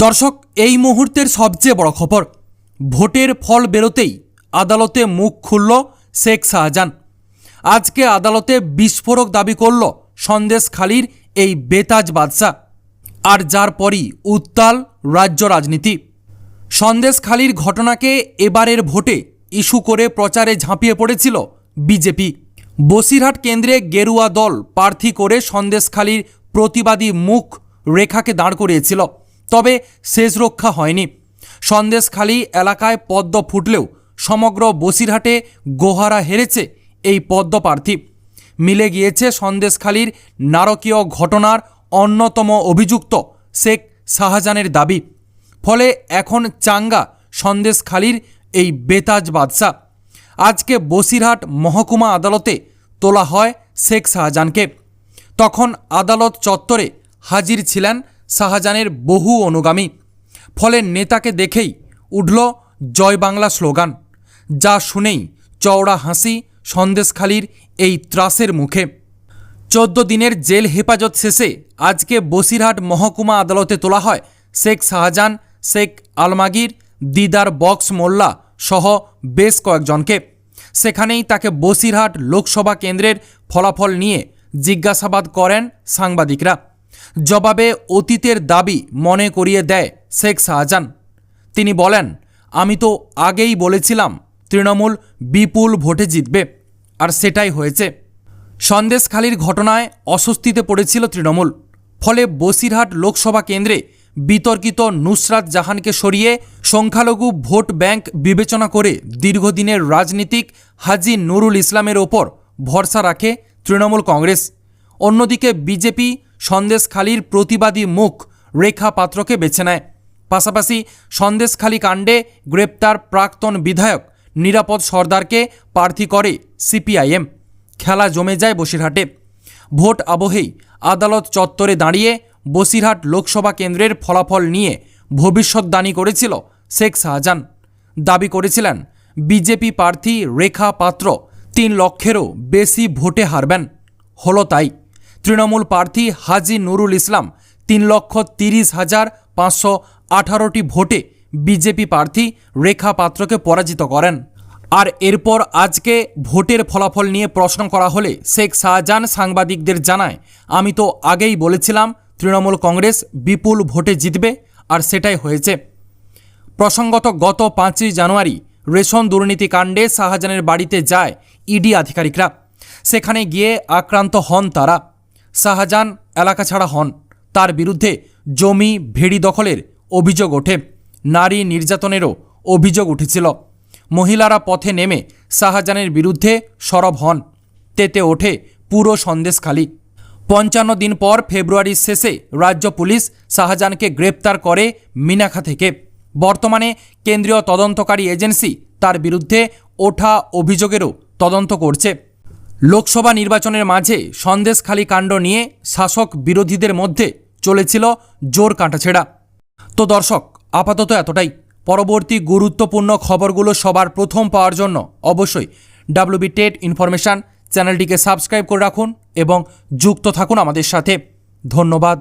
দর্শক, এই মুহূর্তের সবচেয়ে বড় খবর, ভোটের ফল বেরোতেই আদালতে মুখ খুলল শেখ শাহজাহান। আজকে আদালতে বিস্ফোরক দাবি করল সন্দেশখালির এই বেতাজ বাদশাহ, আর যার পরই উত্তাল রাজ্য রাজনীতি। সন্দেশখালির ঘটনাকে এবারের ভোটে ইস্যু করে প্রচারে ঝাঁপিয়ে পড়েছিল বিজেপি। বসিরহাট কেন্দ্রে গেরুয়া দল প্রার্থী করে সন্দেশখালির প্রতিবাদী মুখ রেখাকে দাঁড় করিয়েছিল। তবে শেষ রক্ষা হয়নি। সন্দেশখালি এলাকায় পদ্ম ফুটলেও সমগ্র বসিরহাটে গোহারা হেরেছে এই পদ্ম প্রার্থী মিলে গিয়েছে সন্দেশখালির নারকীয় ঘটনার অন্যতম অভিযুক্ত শেখ শাহজাহানের দাবি। ফলে এখন চাঙ্গা সন্দেশখালির এই বেতাজ বাদশাহ। আজকে বসিরহাট মহকুমা আদালতে তোলা হয় শেখ শাহজাহানকে। তখন আদালত চত্বরে হাজির ছিলেন শাহজাহানের বহু অনুগামী। ফলে নেতাকে দেখেই উঠল জয় বাংলা স্লোগান, যা শুনেই চওড়া হাসি সন্দেশখালির এই ত্রাসের মুখে। চোদ্দ দিনের জেল হেফাজত শেষে আজকে বসিরহাট মহকুমা আদালতে তোলা হয় শেখ শাহজাহান, শেখ আলমাগির, দিদার বক্স মোল্লা সহ বেশ কয়েকজনকে। সেখানেই তাকে বসিরহাট লোকসভা কেন্দ্রের ফলাফল নিয়ে জিজ্ঞাসাবাদ করেন সাংবাদিকরা। জবাবে অতীতের দাবি মনে করিয়ে দেয় শেখ শাহজাহান। তিনি বলেন, আমি তো আগেই বলেছিলাম তৃণমূল বিপুল ভোটে জিতবে, আর সেটাই হয়েছে। সন্দেশখালির ঘটনায় অস্বস্তিতে পড়েছিল তৃণমূল। ফলে বসিরহাট লোকসভা কেন্দ্রে বিতর্কিত নুসরাত জাহানকে সরিয়ে সংখ্যালঘু ভোট ব্যাংক বিবেচনা করে দীর্ঘদিনের রাজনীতিক হাজি নুরুল ইসলামের ওপর ভরসা রাখে তৃণমূল কংগ্রেস। অন্যদিকে বিজেপি সন্দেশখালির প্রতিবাদী মুখ রেখা পাত্রকে বেছে নেয়। পাশাপাশি সন্দেশখালি কাণ্ডে গ্রেপ্তার প্রাক্তন বিধায়ক নিরাপদ সর্দারকে প্রার্থী করে সিপিআইএম। খেলা জমে যায় বসিরহাটে। ভোট আবহেই আদালত চত্বরে দাঁড়িয়ে বসিরহাট লোকসভা কেন্দ্রের ফলাফল নিয়ে ভবিষ্যৎবাণী করেছিল শেখ শাহজাহান। দাবি করেছিলেন, বিজেপি প্রার্থী রেখা পাত্র তিন লক্ষেরও বেশি ভোটে হারবেন। হলো তাই। তৃণমূল প্রার্থী হাজি নুরুল ইসলাম তিন লক্ষ তিরিশ হাজার পাঁচশো আঠারোটি ভোটে বিজেপি প্রার্থী রেখা পাত্রকে পরাজিত করেন। আর এরপর আজকে ভোটের ফলাফল নিয়ে প্রশ্ন করা হলে শেখ শাহজাহান সাংবাদিকদের জানায়, আমি তো আগেই বলেছিলাম তৃণমূল কংগ্রেস বিপুল ভোটে জিতবে আর সেটাই হয়েছে। প্রসঙ্গত গত পাঁচই জানুয়ারি রেশন দুর্নীতি কাণ্ডে শাহজাহানের বাড়িতে যায় ইডি আধিকারিকরা। সেখানে গিয়ে আক্রান্ত হন তারা। শাহজাহান এলাকা ছাড়া হন। তার বিরুদ্ধে জমি, ভেড়ি দখলের অভিযোগ ওঠে। নারী নির্যাতনেরও অভিযোগ উঠেছিল। মহিলারা পথে নেমে শাহজাহানের বিরুদ্ধে সরব হন। তেতে ওঠে পুরো সন্দেশখালী পঞ্চান্ন দিন পর ফেব্রুয়ারির শেষে রাজ্য পুলিশ শাহজাহানকে গ্রেপ্তার করে মিনাখা থেকে। বর্তমানে কেন্দ্রীয় তদন্তকারী এজেন্সি তার বিরুদ্ধে ওঠা অভিযোগেরও তদন্ত করছে। লোকসভা নির্বাচনের মাঝে সন্দেশখালী কাণ্ড নিয়ে শাসক বিরোধীদের মধ্যে চলেছিল জোর কাঁটাছেড়া। তো দর্শক, আপাতত এতটাই। পরবর্তী গুরুত্বপূর্ণ খবরগুলো সবার প্রথম পাওয়ার জন্য অবশ্যই ডাব্লিউবি টেট ইনফরমেশান চ্যানেলটিকে সাবস্ক্রাইব করে রাখুন এবং যুক্ত থাকুন আমাদের সাথে। ধন্যবাদ।